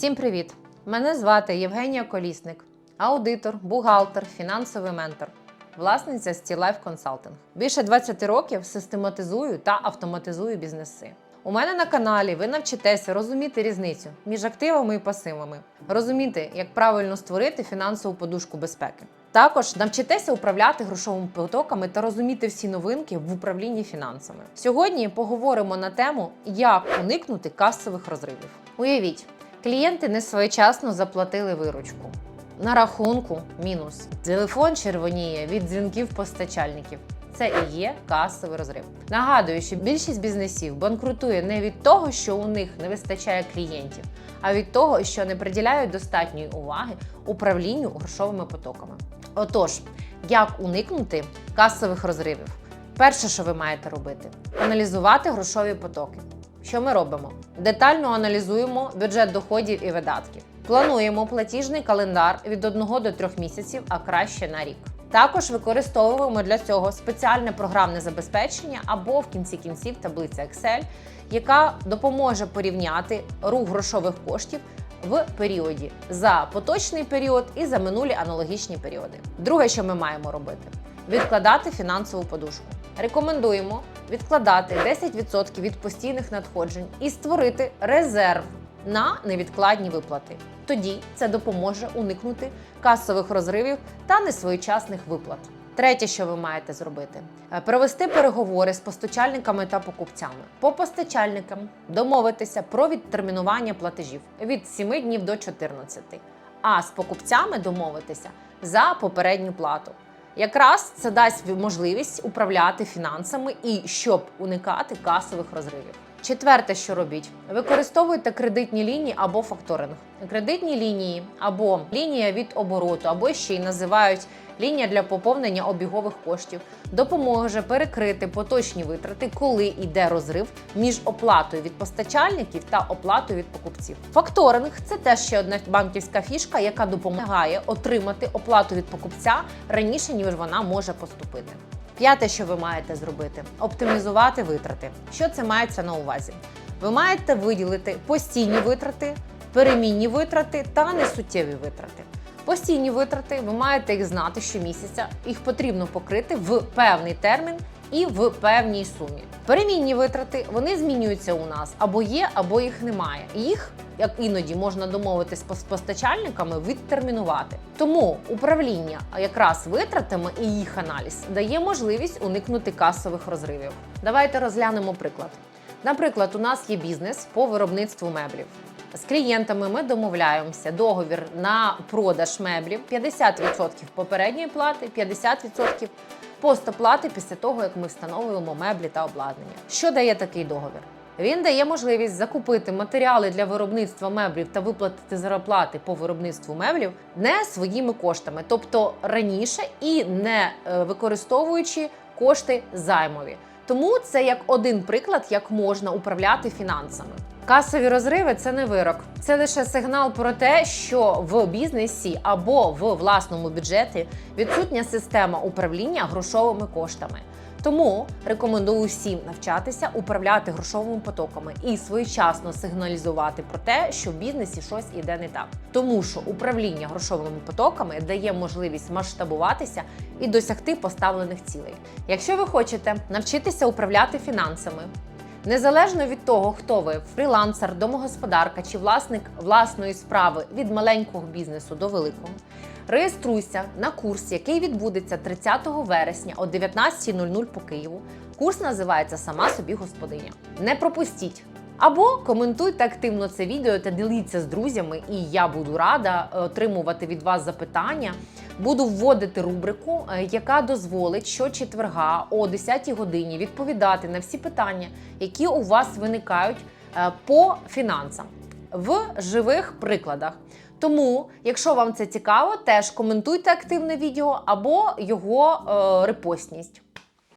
Всім привіт! Мене звати Євгенія Колісник, аудитор, бухгалтер, фінансовий ментор, власниця Стілайф Consulting. Більше 20 років систематизую та автоматизую бізнеси. У мене на каналі ви навчитеся розуміти різницю між активами і пасивами, розуміти, як правильно створити фінансову подушку безпеки. Також навчитеся управляти грошовими потоками та розуміти всі новинки в управлінні фінансами. Сьогодні поговоримо на тему, як уникнути касових розривів. Уявіть, клієнти не своєчасно заплатили виручку. На рахунку мінус. Телефон червоніє від дзвінків постачальників. Це і є касовий розрив. Нагадую, що більшість бізнесів банкрутує не від того, що у них не вистачає клієнтів, а від того, що не приділяють достатньої уваги управлінню грошовими потоками. Отож, як уникнути касових розривів? Перше, що ви маєте робити, аналізувати грошові потоки. Що ми робимо? Детально аналізуємо бюджет доходів і видатків. Плануємо платіжний календар від 1 до 3 місяців, а краще на рік. Також використовуємо для цього спеціальне програмне забезпечення або в кінці кінців таблиця Excel, яка допоможе порівняти рух грошових коштів в періоді за поточний період і за минулі аналогічні періоди. Друге, що ми маємо робити відкладати фінансову подушку. Рекомендуємо відкладати 10% від постійних надходжень і створити резерв на невідкладні виплати. Тоді це допоможе уникнути касових розривів та несвоєчасних виплат. Третє, що ви маєте зробити, е, провести переговори з постачальниками та покупцями. По постачальникам домовитися про відтермінування платежів від 7 днів до 14, а з покупцями домовитися за попередню плату. Якраз це дасть можливість управляти фінансами і щоб уникати касових розривів. Четверте, що робіть, використовуйте кредитні лінії або факторинг. Кредитні лінії або лінія від обороту, або ще й називають лінія для поповнення обігових коштів, допоможе перекрити поточні витрати, коли йде розрив між оплатою від постачальників та оплатою від покупців. Факторинг це теж ще одна банківська фішка, яка допомагає отримати оплату від покупця раніше, ніж вона може поступити. П'яте, що ви маєте зробити оптимізувати витрати. Що це мається на увазі? Ви маєте виділити постійні витрати, перемінні витрати та несуттєві витрати. Постійні витрати ви маєте їх знати щомісяця, їх потрібно покрити в певний термін і в певній сумі. Перемінні витрати вони змінюються у нас або є, або їх немає. Їх, як іноді можна домовитись з постачальниками, відтермінувати. Тому управління якраз витратами і їх аналіз дає можливість уникнути касових розривів. Давайте розглянемо приклад. Наприклад, у нас є бізнес по виробництву меблів. З клієнтами ми домовляємося договір на продаж меблів 50% попередньої плати, 50% постоплати після того, як ми встановлюємо меблі та обладнання. Що дає такий договір? Він дає можливість закупити матеріали для виробництва меблів та виплатити зарплати по виробництву меблів не своїми коштами, тобто раніше і не е, використовуючи кошти займові. Тому це як один приклад, як можна управляти фінансами. Касові розриви це не вирок, це лише сигнал про те, що в бізнесі або в власному бюджеті відсутня система управління грошовими коштами. Тому рекомендую всім навчатися управляти грошовими потоками і своєчасно сигналізувати про те, що в бізнесі щось іде не так. Тому що управління грошовими потоками дає можливість масштабуватися і досягти поставлених цілей. Якщо ви хочете навчитися управляти фінансами, Незалежно від того, хто ви фрілансер, домогосподарка чи власник власної справи від маленького бізнесу до великого, реєструйся на курс, який відбудеться 30 вересня о 19.00 по Києву. Курс називається Сама собі господиня. Не пропустіть! Або коментуйте активно це відео та діліться з друзями, і я буду рада е, отримувати від вас запитання. Буду вводити рубрику, е, яка дозволить щочетверга о 10 годині відповідати на всі питання, які у вас виникають е, по фінансам в живих прикладах. Тому, якщо вам це цікаво, теж коментуйте активне відео або його е, репостність.